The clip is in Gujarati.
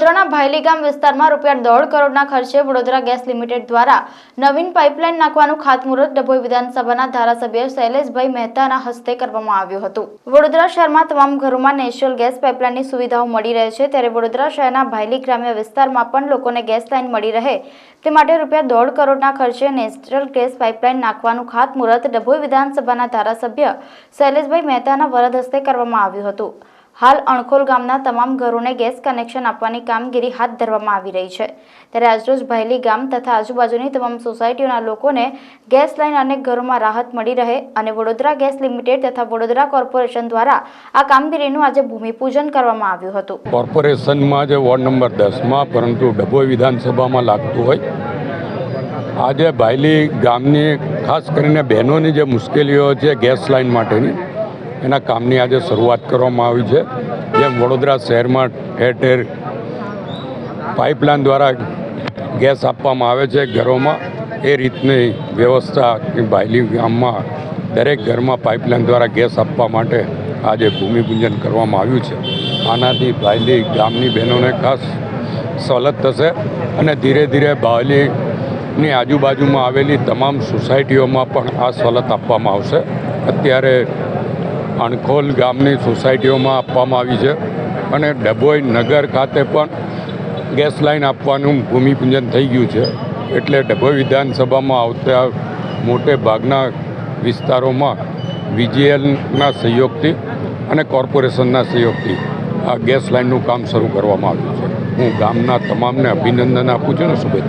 વડોદરાના ભાયલી ગામ વિસ્તારમાં રૂપિયા દોઢ કરોડના ખર્ચે વડોદરા ગેસ લિમિટેડ દ્વારા નવીન પાઇપલાઇન નાખવાનું ખાતમુહૂર્ત ડભોઈ વિધાનસભાના ધારાસભ્ય શૈલેષભાઈ મહેતાના હસ્તે કરવામાં આવ્યું હતું. વડોદરા શહેરમાં તમામ ઘરોમાં નેચરલ ગેસ પાઇપલાઇનની સુવિધાઓ મળી રહે છે. ત્યારે વડોદરા શહેરના ભાયલી ગ્રામ્ય વિસ્તારમાં પણ લોકોને ગેસ લાઇન મળી રહે. તે માટે રૂપિયા દોઢ કરોડના ખર્ચે નેચરલ ગેસ પાઇપલાઇન નાખવાનું ખાતમુહૂર્ત ડભોઈ વિધાનસભાના ધારાસભ્ય શૈલેષભાઈ મહેતાના વરદ હસ્તે કરવામાં આવ્યું હતું. હાલ અણખોલ ગામના તમામ ઘરોને ગેસ કનેક્શન આપવાની કામગીરી હાથ ધરવામાં આવી રહી છે. ત્યારે આજરોજ ભાયલી ગામ તથા આજુબાજુની તમામ સોસાયટીઓના લોકોને ગેસ લાઇન અનેક ઘરોમાં રાહત મળી રહે અને વડોદરા ગેસ લિમિટેડ તથા વડોદરા કોર્પોરેશન દ્વારા આ કામગીરીનું આજે ભૂમિપૂજન કરવામાં આવ્યું હતું. કોર્પોરેશનમાં જે વોર્ડ નંબર દસમાં, પરંતુ ડભોઈ વિધાનસભામાં લાગતું હોય. આજે ભાયલી ગામની ખાસ કરીને બહેનોની જે મુશ્કેલીઓ છે ગેસ લાઇન માટેની એના કામની આજે શરૂઆત કરવામાં આવી છે. જેમ વડોદરા શહેરમાં ઠેર ઠેર પાઇપલાઇન દ્વારા ગેસ આપવામાં આવે છે ઘરોમાં. એ રીતની વ્યવસ્થા ભાયલી ગામમાં દરેક ઘરમાં પાઇપલાઇન દ્વારા ગેસ આપવા માટે આજે ભૂમિપૂજન કરવામાં આવ્યું છે. આનાથી ભાયલી ગામની બહેનોને ખાસ સવલત થશે અને ધીરે ધીરે ભાયલીની આજુબાજુમાં આવેલી તમામ સોસાયટીઓમાં પણ આ સવલત આપવામાં આવશે. અત્યારે અણખોલ ગામની સોસાયટીઓમાં આપવામાં આવી છે અને ડભોઈ નગર ખાતે પણ ગેસ લાઇન આપવાનું ભૂમિપૂજન થઈ ગયું છે. એટલે ડભોઈ વિધાનસભામાં આવતા મોટે ભાગના વિસ્તારોમાં વીજીએલના સહયોગથી અને કોર્પોરેશનના સહયોગથી આ ગેસ લાઇનનું કામ શરૂ કરવામાં આવ્યું છે. હું ગામના તમામને અભિનંદન આપું છું અને શુભેચ્છા